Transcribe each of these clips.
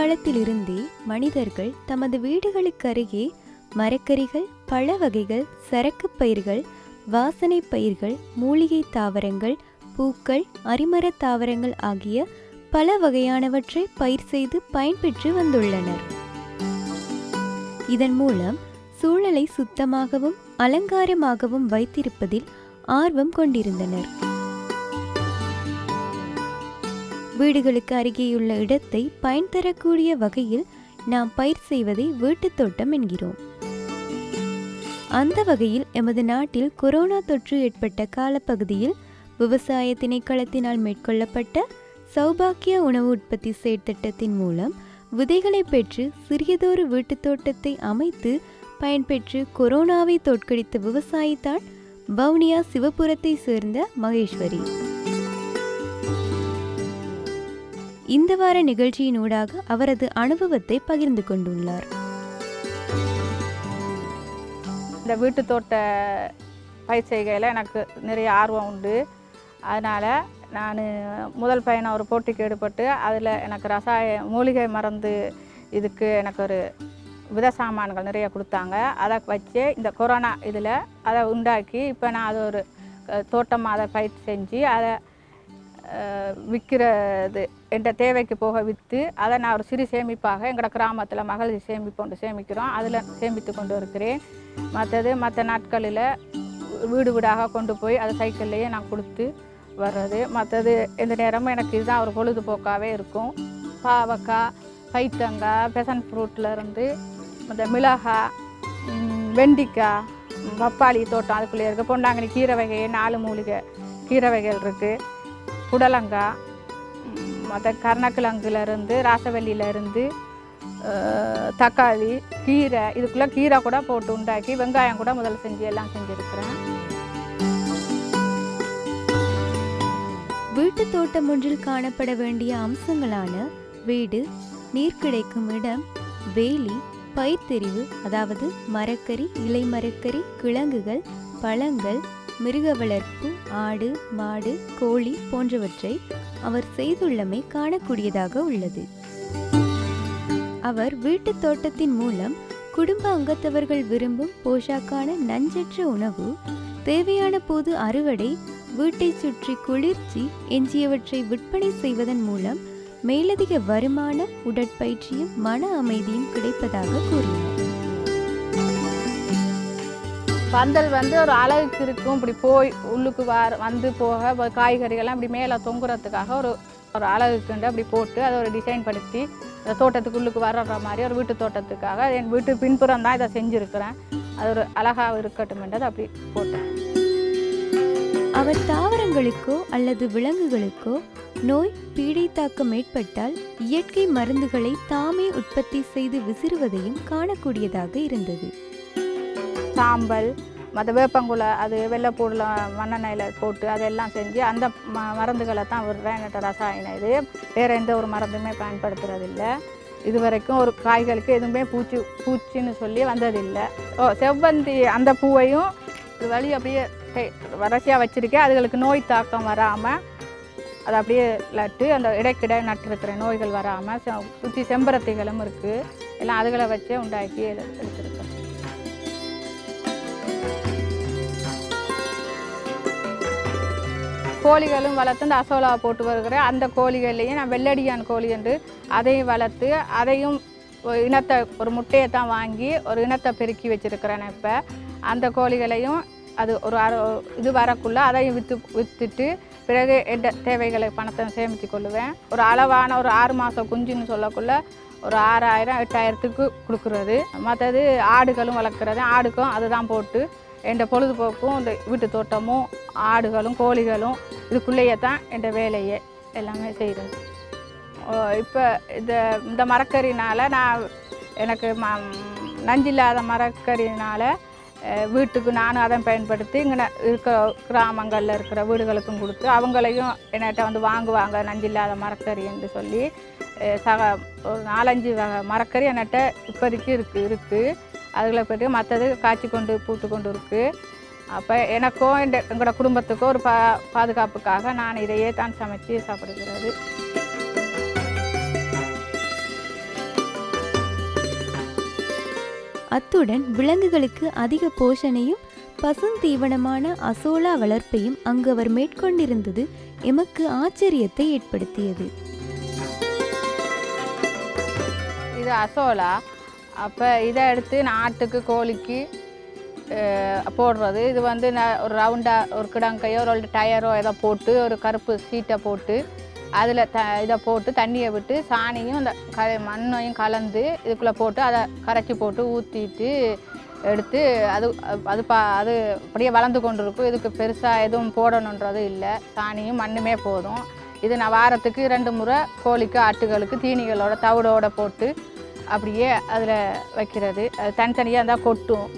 பண்டை காலத்திலிருந்தே மனிதர்கள் தமது வீடுகளுக்கு அருகே மரக்கறிகள் பழ வகைகள் சரக்குப் பயிர்கள் வாசனை பயிர்கள் மூலிகை தாவரங்கள் பூக்கள் அரிமரத் தாவரங்கள் ஆகிய பல வகையானவற்றை பயிர் செய்து பயன்பெற்று வந்துள்ளனர். இதன் மூலம் சூழலை சுத்தமாகவும் அலங்காரமாகவும் வைத்திருப்பதில் ஆர்வம் கொண்டிருந்தனர். வீடுகளுக்கு அருகேயுள்ள இடத்தை பயன் தரக்கூடிய வகையில் நாம் பயிர் செய்வதை வீட்டுத் தோட்டம் என்கிறோம். அந்த வகையில் எமது நாட்டில் கொரோனா தொற்று ஏற்பட்ட காலப்பகுதியில் விவசாய திணைக்களத்தினால் மேற்கொள்ளப்பட்ட சௌபாக்கிய உணவு உற்பத்தி செயற்திட்டத்தின் மூலம் விதைகளை பெற்று சிறியதொரு வீட்டுத் தோட்டத்தை அமைத்து பயன்பெற்று கொரோனாவை தோற்கடித்த விவசாயிதான் வவுனியா சிவபுரத்தை சேர்ந்த மகேஸ்வரி. இந்த வார நிகழ்ச்சியினூடாக அவரது அனுபவத்தை பகிர்ந்து கொண்டுள்ளார். இந்த வீட்டு தோட்ட பயிர் செய்கையில் எனக்கு நிறைய ஆர்வம் உண்டு. அதனால் நான் முதல் பையனை ஒரு போட்டிக்கு ஈடுபட்டு அதில் எனக்கு ரசாய மூலிகை மருந்து இதுக்கு எனக்கு ஒரு வித சாமான்கள் நிறைய கொடுத்தாங்க. அதை வச்சு இந்த கொரோனா இதில் அதை உண்டாக்கி இப்போ நான் அது ஒரு தோட்டமாக அதை பயிர் செஞ்சு அதை விற்கிறது என்ற தேவைக்கு போக விற்று அதை நான் ஒரு சிறு சேமிப்பாக எங்களோட கிராமத்தில் மகளிர் சேமிப்பு ஒன்று சேமிக்கிறோம். அதில் சேமித்து கொண்டு இருக்கிறேன். மற்றது மற்ற நாட்களில் வீடு வீடாக கொண்டு போய் அதை சைக்கிள்லேயே நான் கொடுத்து வர்றது. மற்றது எந்த நேரமும் எனக்கு இதுதான் ஒரு பொழுதுபோக்காகவே இருக்கும். பாவக்காய் பைத்தங்காய் பெசன் ஃப்ரூட்டில் இருந்து இந்த மிளகாய் வெண்டிக்காய் பப்பாளி தோட்டம் அதுக்குள்ளே இருக்குது பொன்னாங்கண்ணி கீரை வகை நாலு மூலிகை கீரை வகைகள் இருக்குது புடலங்காய் மற்ற கருணக்கிழங்குலேருந்து ராசவல்லியிலேருந்து தக்காளி கீரை இதுக்குள்ளே கீரை கூட போட்டு உண்டாக்கி வெங்காயம் கூட முதல்ல செஞ்சு எல்லாம் செஞ்சுருக்கிறேன். வீட்டுத் தோட்டம் ஒன்றில் காணப்பட வேண்டிய அம்சங்களான வீடு நீர் கிடைக்கும் இடம் வேலி பயிர்த்தெரிவு அதாவது மரக்கறி இலை மரக்கறி கிழங்குகள் பழங்கள் மிருக வளர்ப்பு ஆடு மாடு கோழி போன்றவற்றை அவர் செய்துள்ளமை காணக்கூடியதாக உள்ளது. அவர் வீட்டுத் தோட்டத்தின் மூலம் குடும்ப அங்கத்தவர்கள் விரும்பும் போஷாக்கான நஞ்சற்ற உணவு தேவையான போது அறுவடை வீட்டைச் சுற்றி குளிர்ச்சி எஞ்சியவற்றை விற்பனை செய்வதன் மூலம் மேலதிக வருமான உடற்பயிற்சியும் மன அமைதியும் கிடைப்பதாக கூறினார். பந்தல் வந்து ஒரு அழகுக்கு இருக்கும். இப்படி போய் உள்ளுக்கு வர வந்து போக காய்கறிகள்லாம் இப்படி மேலே தொங்குறதுக்காக ஒரு ஒரு அழகுக்குண்டு அப்படி போட்டு அதை ஒரு டிசைன் படுத்தி அந்த தோட்டத்துக்கு உள்ளுக்கு வர்ற மாதிரி ஒரு வீட்டு தோட்டத்துக்காக என் வீட்டு பின்புறம் தான் இதை செஞ்சுருக்கிறேன். அது ஒரு அழகாக இருக்கட்டும்ன்றது அப்படி போட்டேன். அவர் தாவரங்களுக்கோ அல்லது விலங்குகளுக்கோ நோய் பீடை தாக்கம் ஏற்பட்டால் இயற்கை மருந்துகளை தாமே உற்பத்தி செய்து விசிறுவதையும் காணக்கூடியதாக இருந்தது. சாம்பல் மற்ற வேப்பங்குலை அது வெள்ளைப்பூடில் மண்ணெண்ணெயில் போட்டு அதெல்லாம் செஞ்சு அந்த ம மருந்துகளை தான் விடுறேன் என்கிட்ட ரசாயனம் இது. வேறு எந்த ஒரு மருந்துமே பயன்படுத்துறதில்லை. இது வரைக்கும் ஒரு காய்களுக்கு எதுவுமே பூச்சி பூச்சின்னு சொல்லி வந்ததில்லை. ஓ செவ்வந்தி அந்த பூவையும் ஒரு வழி அப்படியே வறட்சியாக வச்சுருக்கேன். அதுகளுக்கு நோய் தாக்கம் வராமல் அதை அப்படியே லட்டு அந்த இடைக்கிட நட்டுருக்கிற நோய்கள் வராமல் சுற்றி செம்பருத்திகளும் இருக்குது எல்லாம் அதுகளை வச்சே உண்டாக்கி எடு- கோழிகளும் வளர்த்து இந்த அசோலா போட்டு வருகிறேன். அந்த கோழிகள்லையும் நான் வெள்ளடியான் கோழி என்று அதையும் வளர்த்து அதையும் ஒரு இனத்தை ஒரு முட்டையை தான் வாங்கி ஒரு இனத்தை பெருக்கி வச்சுருக்கிறேன் இப்போ. அந்த கோழிகளையும் அது ஒரு அர இது வரக்குள்ள அதையும் விற்று விற்றுட்டு பிறகு எந்த தேவைகளை பணத்தை சேமித்து கொள்ளுவேன். ஒரு அளவான ஒரு ஆறு மாதம் குஞ்சுன்னு சொல்லக்குள்ள ஒரு ஆறாயிரம் எட்டாயிரத்துக்கு கொடுக்குறது. மற்றது ஆடுகளும் வளர்க்குறது. ஆடுக்கும் அதுதான் போட்டு என் பொழுதுபோக்கும் இந்த வீட்டு தோட்டமும் ஆடுகளும் கோழிகளும் இதுக்குள்ளேயே தான் என் வேலையே எல்லாமே செய்கிறது. இப்போ இந்த இந்த மரக்கறினால் நான் எனக்கு ம நஞ்சில்லாத மரக்கறினால் வீட்டுக்கு நானும் அதை பயன்படுத்தி இங்கே இருக்கிற கிராமங்களில் இருக்கிற வீடுகளுக்கும் கொடுத்து அவங்களையும் என்கிட்ட வந்து வாங்குவாங்க நஞ்சில்லாத மரக்கறி என்று சொல்லி. சக ஒரு நாலஞ்சு வகை மரக்கறி என்கிட்ட இப்போதைக்கு இருக்குது இருக்குது அதுகளை போய்ட்டு மற்றது காய்ச்சி கொண்டு பூத்து கொண்டு இருக்குது அப்போ எனக்கும் எங்களோட குடும்பத்துக்கும் ஒரு பா பாதுகாப்புக்காக நான் இதையே தான் சமைச்சு சாப்பிடுகிறது. அத்துடன் விலங்குகளுக்கு அதிக போஷணையும் பசுந்தீவனமான அசோலா வளர்ப்பையும் அங்கு அவர் மேற்கொண்டிருந்தது எமக்கு ஆச்சரியத்தை ஏற்படுத்தியது. இது அசோலா. அப்போ இதை எடுத்து நாட்டுக்கு கோழிக்கு போடுறது. இது வந்து நான் ஒரு ரவுண்டாக ஒரு கிடங்கையோ ஒரு டயரோ ஏதோ போட்டு ஒரு கருப்பு சீட்டை போட்டு அதில் த இதை போட்டு தண்ணியை விட்டு சாணியும் அந்த க மண்ணையும் கலந்து இதுக்குள்ளே போட்டு அதை கரைச்சி போட்டு ஊற்றிட்டு எடுத்து அது அது பா அது அப்படியே வளர்ந்து கொண்டு இருக்கும் இதுக்கு பெருசாக எதுவும் போடணுன்றது இல்லை. சாணியும் மண்ணுமே போதும். இது நான் வாரத்துக்கு ரெண்டு முறை கோழிக்கு ஆட்டுகளுக்கு தீனிகளோட தவிடோட போட்டு அப்படியே அதில் வைக்கிறது. அது தனித்தனியாக இருந்தால் கொட்டும்.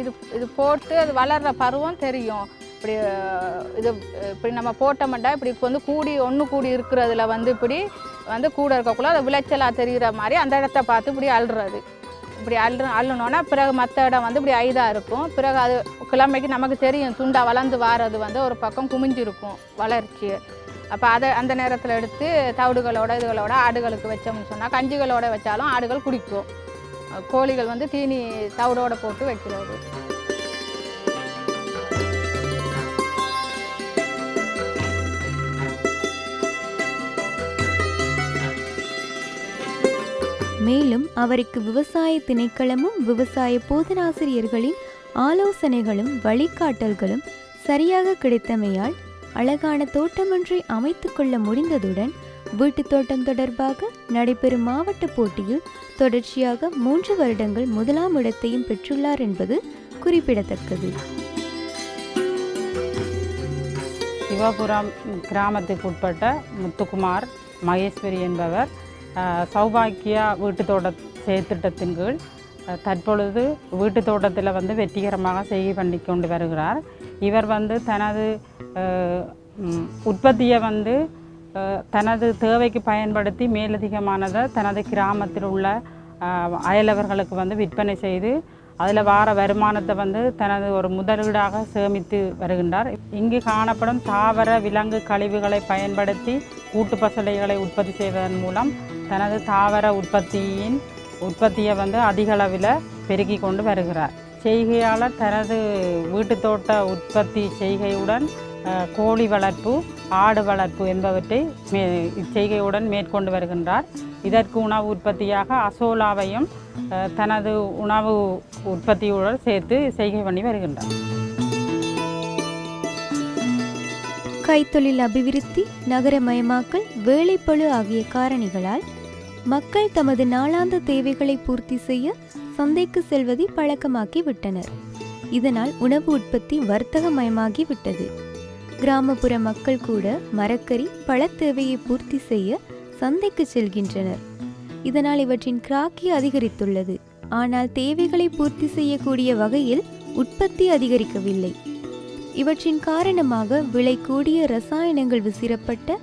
இது இது போட்டு அது வளர்கிற பருவம் தெரியும். இப்படி இது இப்படி நம்ம போட்டோம்டா இப்படி வந்து கூடி ஒன்று கூடி இருக்கிறதுல வந்து இப்படி வந்து கூட இருக்கக்குள்ள அது விளைச்சலாக தெரிகிற மாதிரி அந்த இடத்த பார்த்து இப்படி அழுறது இப்படி அள்ளு அள்ளணுன்னா பிறகு மற்ற இடம் வந்து இப்படி ஐதாக இருக்கும். பிறகு அது கிழமைக்கு நமக்கு தெரியும் துண்டாக வளர்ந்து வாரது வந்து ஒரு பக்கம் குமிஞ்சிருக்கும் வளர்ச்சி. அப்போ அதை அந்த நேரத்தில் எடுத்து தவிடுகளோட இதுகளோட ஆடுகளுக்கு வச்சோம்னு சொன்னால் கஞ்சிகளோட வச்சாலும் ஆடுகள் குடிக்கும். கோழிகள் வந்து தீனி தவிடோட போட்டு வைக்கிறது. மேலும் அவருக்கு விவசாய திணைக்களமும் விவசாய போதனாசிரியர்களின் ஆலோசனைகளும் வழிகாட்டல்களும் சரியாக கிடைத்தமையால் அழகான தோட்டமொன்றை அமைத்துக் கொள்ள முடிந்ததுடன் வீட்டு தோட்டம் தொடர்பாக நடைபெறும் மாவட்ட போட்டியில் தொடர்ச்சியாக மூன்று வருடங்கள் முதலாம் இடத்தையும் பெற்றுள்ளார் என்பது குறிப்பிடத்தக்கது. சிவபுரம் கிராமத்துக்கு உட்பட்ட முத்துக்குமார் மகேஸ்வரி என்பவர் சௌபாக்கியா வீட்டு தோட்ட செயற்திட்டத்தின் கீழ் தற்பொழுது வீட்டு தோட்டத்தில் வந்து வெற்றிகரமாக செய்கை பண்ணி கொண்டு வருகிறார். இவர் வந்து தனது உற்பத்தியை வந்து தனது தேவைக்கு பயன்படுத்தி மேலதிகமானதை தனது கிராமத்தில் உள்ள அயலவர்களுக்கு வந்து விற்பனை செய்து அதில் வார வருமானத்தை வந்து தனது ஒரு முதலீடாக சேமித்து வருகின்றார். இங்கு காணப்படும் தாவர விலங்கு கழிவுகளை பயன்படுத்தி கூட்டு பசலைகளை உற்பத்தி செய்வதன் மூலம் தனது தாவர உற்பத்தியின் உற்பத்தியை வந்து அதிக அளவில் பெருக்கி கொண்டு வருகிறார். செய்கையாளர் தனது வீட்டு தோட்ட உற்பத்தி செய்கையுடன் கோழி வளர்ப்பு ஆடு வளர்ப்பு என்பவற்றை மே இச்செய்கையுடன் மேற்கொண்டு வருகின்றார். இதற்கு உணவு உற்பத்தியாக அசோலாவையும் தனது உணவு உற்பத்தியுடன் சேர்த்து செய்கை பண்ணி வருகின்றார். கைத்தொழில் அபிவிருத்தி நகரமயமாக்கல் வேலைப்பளு ஆகிய காரணிகளால் மக்கள் தமது நாளாந்த தேவைகளை பூர்த்தி செய்ய சந்தைக்கு செல்வதை பழக்கமாக்கி விட்டனர் இதனால் உணவு உற்பத்தி வர்த்தகமயமாகி விட்டது கிராமப்புற மக்கள் கூட மரக்கறி பழ தேவையை பூர்த்தி செய்ய சந்தைக்கு செல்கின்றனர். இதனால் இவற்றின் கிராக்கி அதிகரித்துள்ளது. ஆனால் தேவைகளை பூர்த்தி செய்யக்கூடிய வகையில் உற்பத்தி அதிகரிக்கவில்லை. இவற்றின் காரணமாக விலை கூடிய ரசாயனங்கள் விசிறப்பட்ட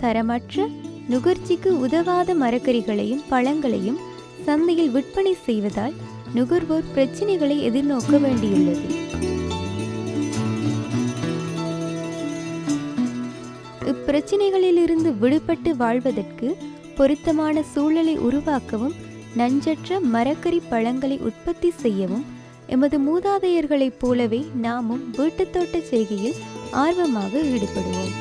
தரமற்ற நுகர்ச்சிக்கு உதவாத மரக்கறிகளையும் பழங்களையும் சந்தையில் விற்பனை செய்வதால் நுகர்வோர் பிரச்சினைகளை எதிர்நோக்க வேண்டியுள்ளது. இப்பிரச்சினைகளிலிருந்து விடுபட்டு வாழ்வதற்கு பொருத்தமான சூழலை உருவாக்கவும் நஞ்சற்ற மரக்கறி பழங்களை உற்பத்தி செய்யவும் எமது மூதாதையர்களைப் போலவே நாமும் வீட்டுத்தோட்ட செய்கையில் ஆர்வமாக ஈடுபடுவோம்.